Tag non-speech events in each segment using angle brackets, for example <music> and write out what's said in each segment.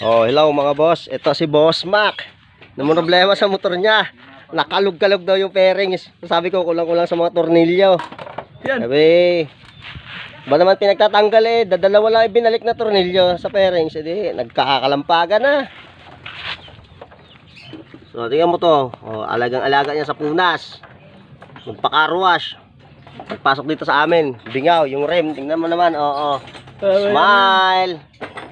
Oh, hello mga boss. Ito si Boss Mac. Naman problema sa motor niya. Nakalug-kalug daw yung fairings. Sabi ko kulang-kulang sa mga tornilyo. Yan. Sabi, ba naman pinagtatanggal eh. Dadalawa lang yung binalik na tornilyo sa fairings. Edi, nagkakalampagan na. So, tingnan mo to. Oh, alagang-alaga niya sa punas. Magpaka-rush. Pagpasok dito sa amin. Bingaw, yung rem. Tingnan mo naman. Oo. Smile!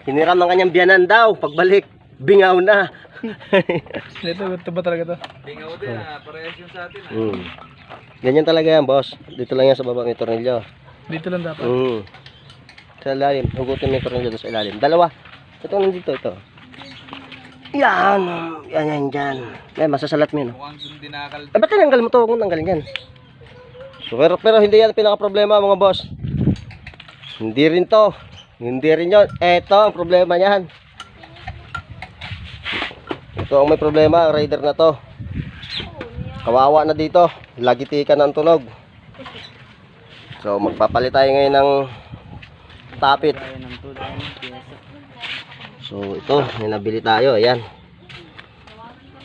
Hiniram ng kanyang biyanan daw. Pagbalik, bingaw na. <laughs> Ito, ito ba talaga to? Tingaw din ah, parehas yung sa atin ah. Hmm. Ganyan talaga yan, boss. Dito lang yan sa baba may tornilyo. Dito lang dapat. Hmm. Sa ilalim. Hugutin mo yung tornilyo doon sa ilalim. Dalawa. Ito nandito, ito. Yan. Yan, yan, dyan. Ay, masasalat mo yun. Mukhang. Eh, ba't tinanggal mo to? Huwag mo tanggalin yan. So, pero, pero hindi yan ang pinaka-problema, mga boss. Hindi rin to. Hindi rin yun. Eto ang problema niyan. Ito ang may problema, ang rider na to. Kawawa na dito. Lagi tika ng tunog. So, magpapalit tayo ngayon ng tapit. So, ito, may nabili tayo. Ayan.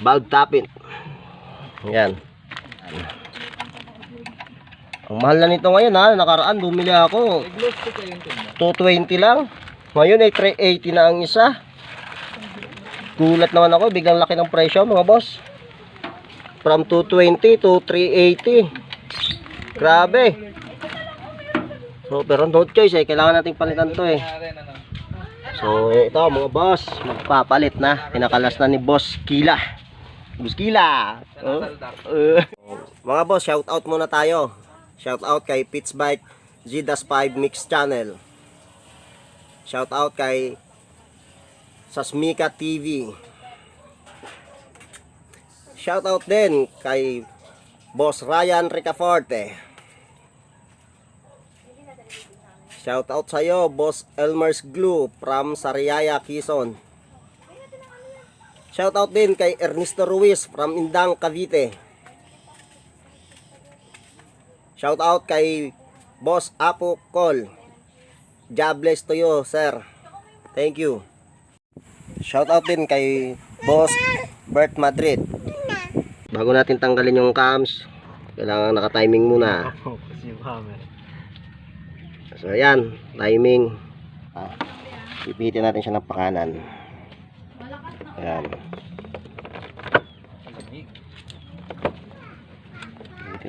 Valve tapit. Ayan. Ang mahal na nito ngayon ha. Nakaraan, bumili ako. Gloss ko kayo yung tinda. 220 lang. Ngayon ay 380 na ang isa. Gulat naman ako, biglang laki ng presyo mga boss. From 220 to 380. Grabe. So, pero no choice eh. Kailangan nating palitan to eh. So, ito mga boss. Magpapalit na. Pinakalas na ni Boss Kila. Boss Kila. Oh. Uh, <laughs> mga boss, shout out muna tayo. Shout out kay Pitch Bike G-5 Mix Channel. Shout out kay Sasmika TV. Shout out din kay Boss Ryan Ricaforte. Shout out sa iyo, Boss Elmer's Glue from Sariaya, Quezon. Shout out din kay Ernesto Ruiz from Indang, Cavite. Shout out kay Boss Apo Col. God bless to you, sir. Thank you. Shout out din kay Boss Bert Madrid. Bago natin tanggalin yung cams, kailangan naka-timing muna. So ayan, timing. Ah, ipitin natin siya ng pakanan. Ayan.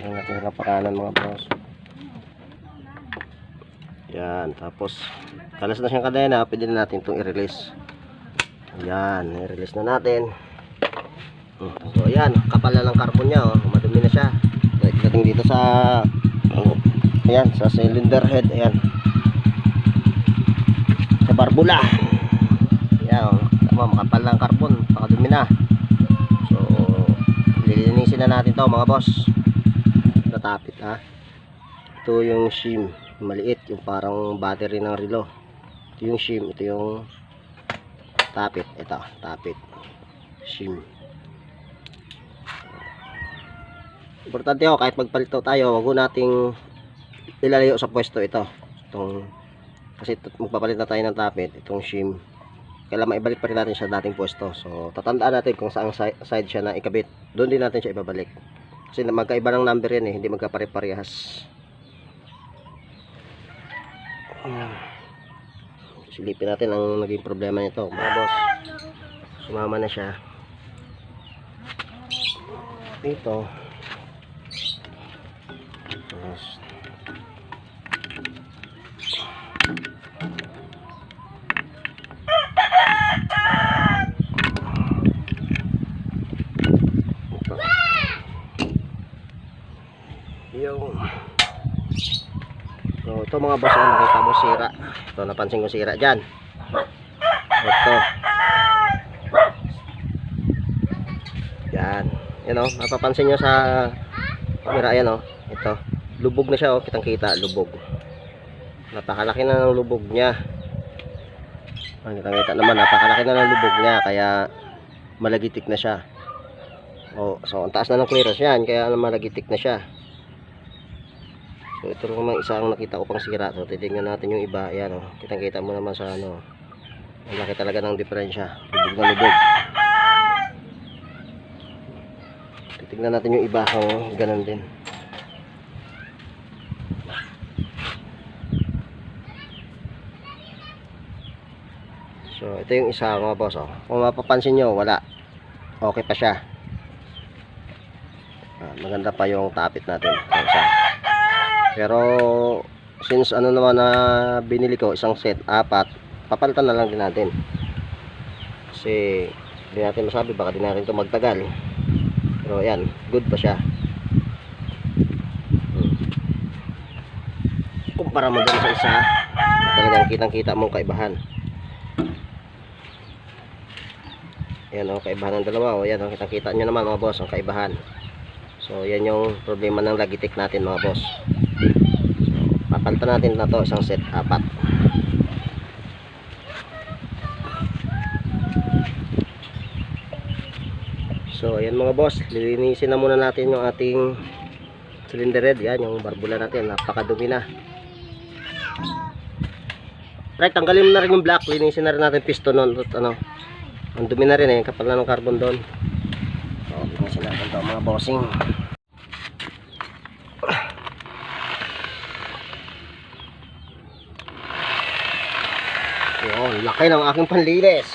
Ipitin natin siya ng pakanan mga boss. Ayan, tapos kalas na siyang kadena, pwede na natin itong i-release. Ayan, i-release na natin. Hmm, So ayan, kapal na ng carbon niya, oh. madumi na siya. Dating dito sa oh, Ayan, sa cylinder head, ayan. Sa barbula. Ayan, oh. tama, makapal ng carbon, pakadumi na. So, lilinisin na natin to mga boss. Natapit ha. Ito yung shim, maliit, yung parang battery ng relo. Ito yung shim, ito yung tapit, ito, tapit. Shim. Importante ho, kahit magpalito tayo, wag nating ilalayo sa pwesto ito. Itong, kasi magpapalit na tayo ng tapit, itong shim. Kailangan maibalik pa rin natin siya dating pwesto. So, tatandaan natin kung saan si- side siya na ikabit. Doon din natin siya ibabalik. Kasi magkaiba ng number yan eh, hindi magkapare-parehas. Ayan. Silipin natin ang naging problema nito, mga boss. Sumama na siya. Ito. Tapos, mga boss, ang nakita mo sira. Ito, napansin ko sira dyan. Ito. Yan. Yan o, mapapansin nyo sa camera, yan o. Ito. Lubog na siya o, kitang kita, lubog. Napakalaki na ng lubog niya. Ang kitang kita naman, napakalaki na ng lubog niya, kaya malagitik na siya. O, so, ang taas na ng clearance yan, kaya malagitik na siya. So ito naman isa ang nakita ko pang sira. So titingnan natin yung iba. Ayan oh. Kitang kita mo naman sa ano. Ang laki talaga ng diferensya. Lubog na lubog. Titignan natin yung iba kung ganun din. So, ito yung isa mga boss. Oh. Kung mapapansin nyo, wala. Okay pa siya. Ah, maganda pa yung tapit natin. Isa. Pero, since ano naman na binili ko, isang set, apat, papalitan na lang din natin. Kasi, hindi natin masabi, baka di natin ito magtagal. Pero, yan, good pa siya. Hmm. Kumpara mo dun sa isa, talagang kitang-kita mong kaibahan. Ayan o, kaibahan ng dalawa. O, yan o, kitang-kita nyo naman mga boss, ang kaibahan. So, yan yung problema ng lagitik natin mga boss. Papalitan natin na to isang set, apat. So, ayan mga boss, lilinisin na muna natin yung ating cylinder head. Yan, yung barbula natin, napakadumi na. Right, tanggalin na rin yung black, linisin na rin natin piston nun. At, ano, ang dumi na rin eh, kapal na ng carbon doon. So, linisin natin to mga bossing. Yun, laki ng aking panlinis.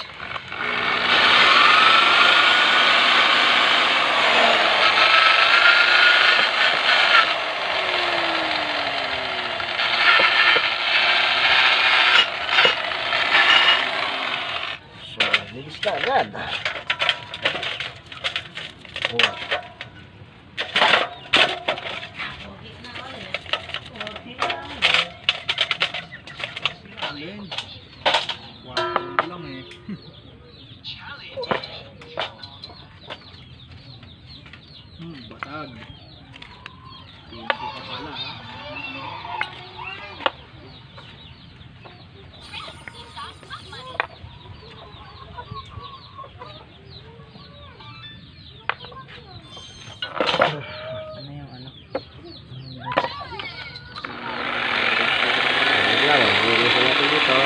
So, linis na agad. Oh. Alin? Wow, lang eh. Hmm, batag. Hindi ka pala ha. Ano yung ano? Ayan lang, linisin natin dito.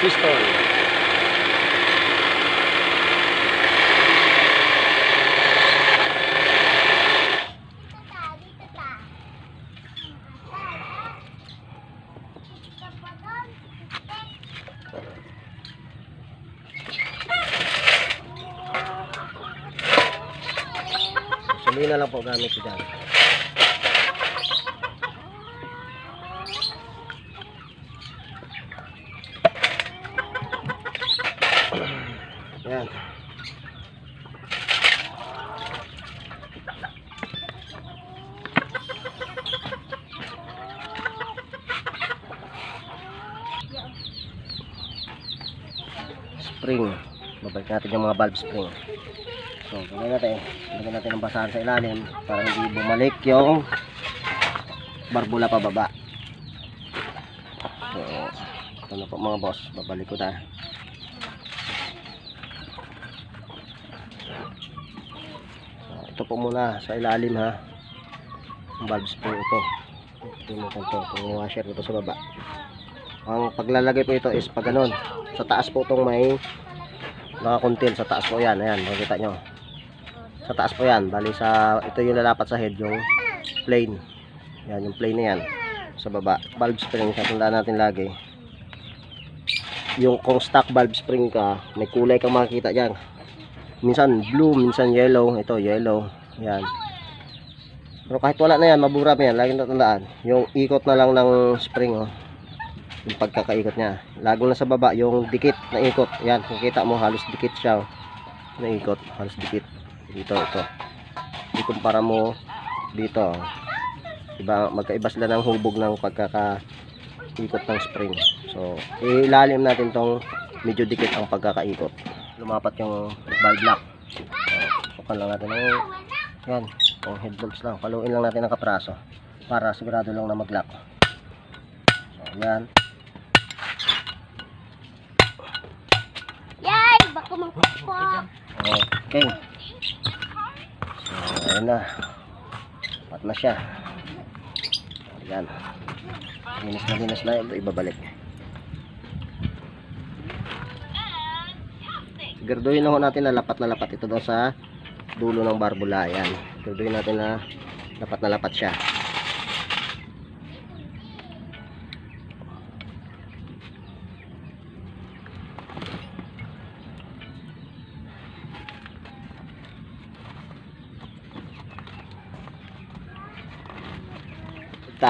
Piston. Sabihin na lang po gamit ko dyan. Ayan. Spring. Babalik natin yung mga valve spring. So, gawin natin. Lagyan natin ng basahan sa ilalim para hindi bumalik yung barbula pababa. So, ito na po mga boss. Babalik ko na. So, ito po muna sa ilalim ha. Ang valves po ito. Ito. Itong washer ito sa baba. Ang paglalagay po ito is pag ganun. Sa taas po itong may nakakuntil sa taas po yan. Ayan, makikita nyo. Sa taas po yan. Bali sa ito yung lalapat sa head yung plane. Yan yung plane na yan. Sa baba. Valve spring sa tandaan natin lagi. Yung kung stock valve spring ka may kulay kang makikita dyan. Minsan blue minsan yellow. Ito yellow. Yan pero kahit wala na yan mabura pa yan. Laging tatandaan yung ikot na lang ng spring oh yung pagkakaikot niya. Lagong na sa baba yung dikit na ikot. Yan kung kita mo halos dikit siya oh. na ikot halos dikit. Dito ito. Ikumpara mo dito iba magkaiba sila ng hubog ng pagkakaikot ng spring. So ilalim natin tong medyo dikit ang pagkakaikot. Lumapat yung valve lock sukan lang natin. Ng yan kung head bolts lang. Paluin lang natin ng kapraso para sigurado lang na mag lock so yan baka magpak. Okay. So, ayan na. Pat na siya. Ayan. Linis na linis na. Ibabalik. Siguraduhin na natin na lapat na lapat ito doon sa dulo ng barbula. Ayan. Siguraduhin natin na lapat na lapat siya.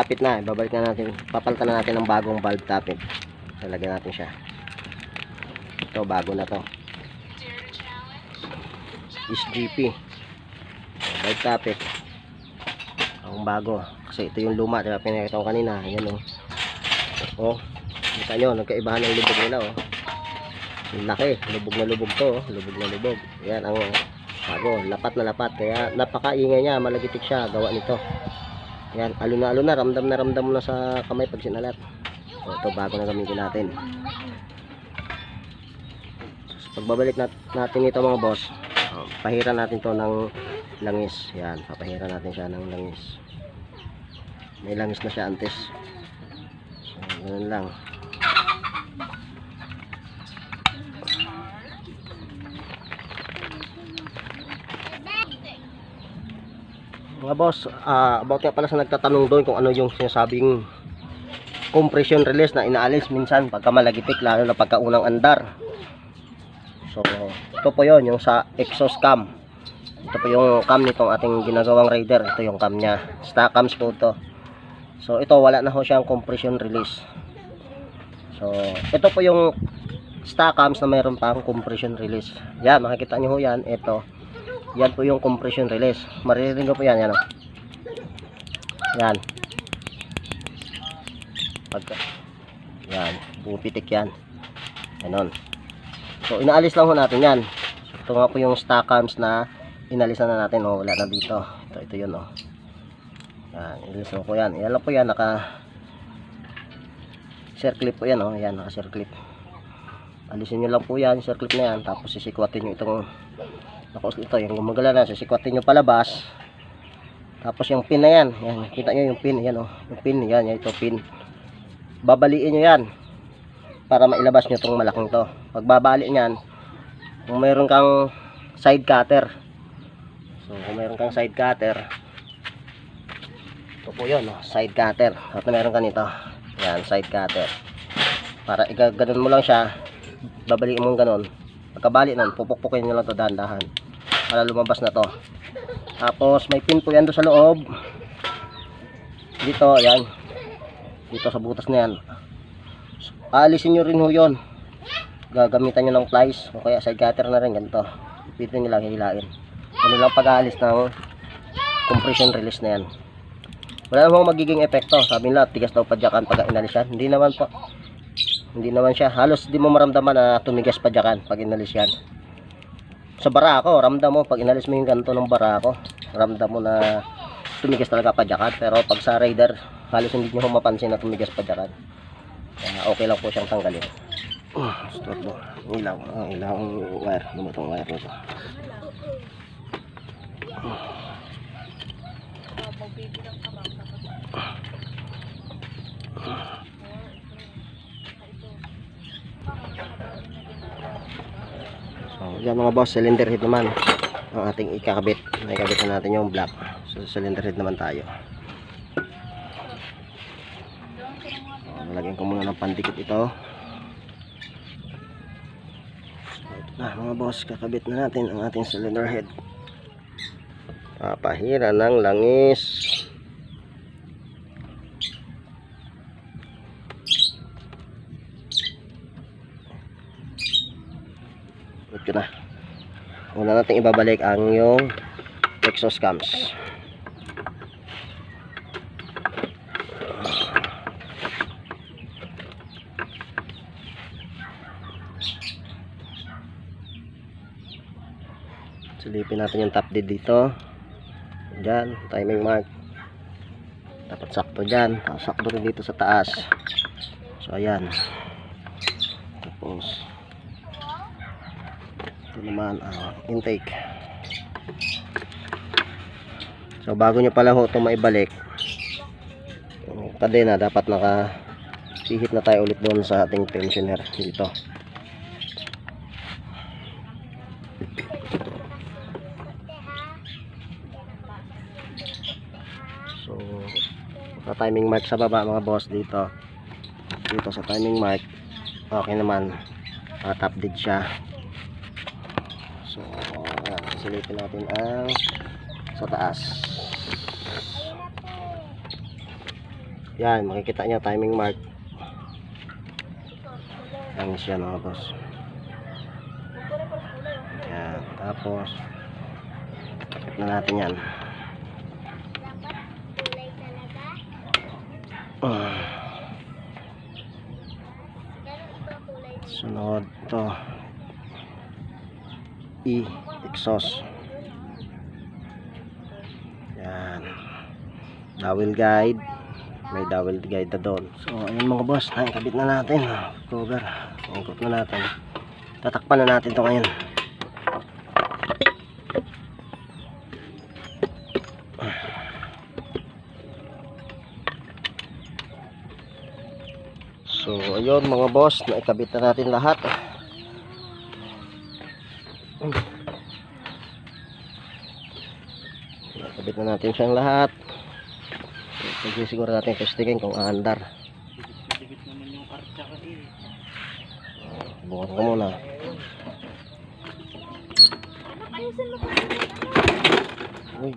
Tapit na. Ibabalik na natin. Papalitan na natin ng bagong valve tapit. Lalagyan natin siya. Ito, bago na to. SGP. Valve tapit. Ang bago. Kasi ito yung luma. Diba pinakita ko kanina. Ayan o. Oh. Kita nyo. Nagkaibahan ng lubog nila oh. Laki. Lubog na lubog to. oh. Lubog na lubog. Ayan ang bago. Lapat na lapat. Kaya napakaingay niya. Malagitik siya. Gawa nito. Yan, alo na alo na, ramdam na ramdam na sa kamay pag sinalat. So, ito bago na gamitin natin. So, pagbabalik nat natin ito mga boss, oh, pahiran natin to ng langis. Yan, papahiran natin siya ng langis. May langis na siya antes. So, ganun lang. Mga boss, ah, about nga pala sa nagtatanong doon kung ano yung sinasabing compression release na inaalis minsan pagka malagitik lalo na pagka unang andar. So, ito po yon yung sa exhaust cam. Ito po yung cam nitong ating ginagawang rider. Ito yung cam niya. Stock cams po ito. So, ito wala na ho siyang compression release. So, ito po yung stock cams na mayroon pang compression release. Yan, makikita nyo ho yan. Ito. Yan po yung compression release. Maririnig ko po yan. Yan o. Yan. Pagka. Yan. Pupitik yan. Ganon. So, inaalis lang ho natin yan. Ito nga po yung stock cams na inalisan na natin. Oh, wala na dito. Ito, ito yun. Oh. Yan. Inalis ko yan. Yan lang po yan. Naka circlip po yan. Oh. Yan. Naka circlip. Alisin nyo lang po yan. Circlip na yan. Tapos sisikwatin nyo itong tapos ito, yung gumagala na, sisikwatin nyo palabas. Tapos yung pin na yan, yan, kita nyo yung pin, yan o, yung pin, yan, yan, ito pin. Babaliin nyo yan, para mailabas nyo itong malaking to. Pag babali nyan, kung mayroon kang side cutter, so kung mayroon kang side cutter, ito po yun, oh, side cutter. At meron ka nito, yan, side cutter. Para igaganon mo lang siya, babaliin mo ganon, pagkabali nun, pupukpukin nyo lang to dahan-dahan. Para lumabas na to. Tapos may pin po yan doon sa loob. Dito, yan dito sa butas na yan. Aalisin nyo rin ho yun. Gagamitan nyo ng plies o kaya side cutter na rin ganito. Pipitin nyo lang hilain ano lang pag-aalis ng compression release na yan. Wala namang magiging epekto. Sabi nila tigas daw padyakan pag inalis yan. Hindi naman po hindi naman siya. Halos di mo maramdaman na tumigas padyakan pag inalis yan. Sa barako ramdam mo pag inalis mo yung ganito ng barako ramdam mo na tumigas talaga padyakan pero pag sa rider halos hindi nyo mapansin na tumigas padyakan kaya okay lang po siyang tanggalin. <clears throat> Stop mo. Ilaw ang ilaw ang wire. Lumutong wire nito <clears throat> So, yan mga boss, cylinder head naman ang ating ikakabit. Nakikabit na natin yung block. So, cylinder head naman tayo. So, lalagyan ko muna ng pandikit ito. So, ito na mga boss, kakabit na natin ang ating cylinder head. Papahira ng langis. Una natin ibabalik ang yung exhaust cams. Silipin natin yung top dead dito. Diyan, timing mark. Dapat sakto dyan. Sakto rin dito sa taas. So, ayan. Tapos, ito naman ang intake. So bago nyo pala ho ito maibalik kadena dapat naka pihit na tayo ulit doon sa ating tensioner dito. So sa timing mark sa baba mga boss dito. Dito sa timing mark okay naman. Uh, top dead siya silipin natin ang sa taas. Yan makikita niya timing mark. Yan siya mga boss. Yan tapos takip na natin yan. Ah. sunod to. E exhaust. Yan. Dowel guide. May dowel guide na doon. So ayun mga boss ay kabit na natin. Cover. Ikot na natin. Tatakpan na natin to ngayon. So, ayun mga boss, naikabit na natin lahat. Naikabit na natin siyang lahat. Sige siguro natin testingin kung aandar. Naman yung archa ka eh. Bukan ko muna. Uy.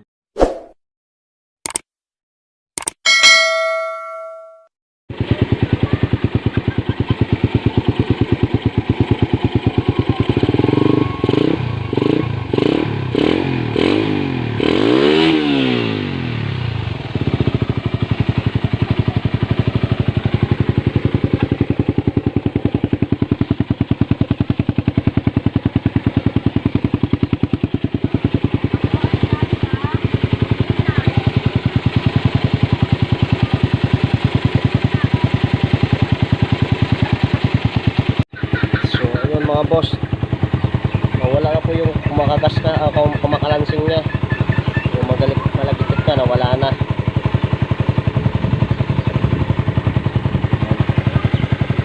So, ayun mga boss. Nawala na po yung kumakagas ka, uh, kum kumakalansing niya. Yung magalit malagitip ka, nawala na.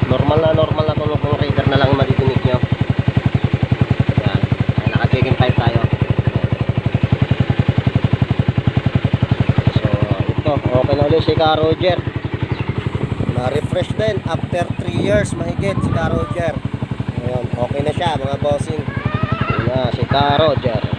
Normal na normal na kung kung radar na lang madidinig nyo. Yan. Yan, naka-checking pipe tayo. So, ito. Okay na ulit si Ka Roger. Na-refresh din after 3 years mahigit si Ka Roger. Ayun, okay na siya mga bossing. Na, si Ka Roger.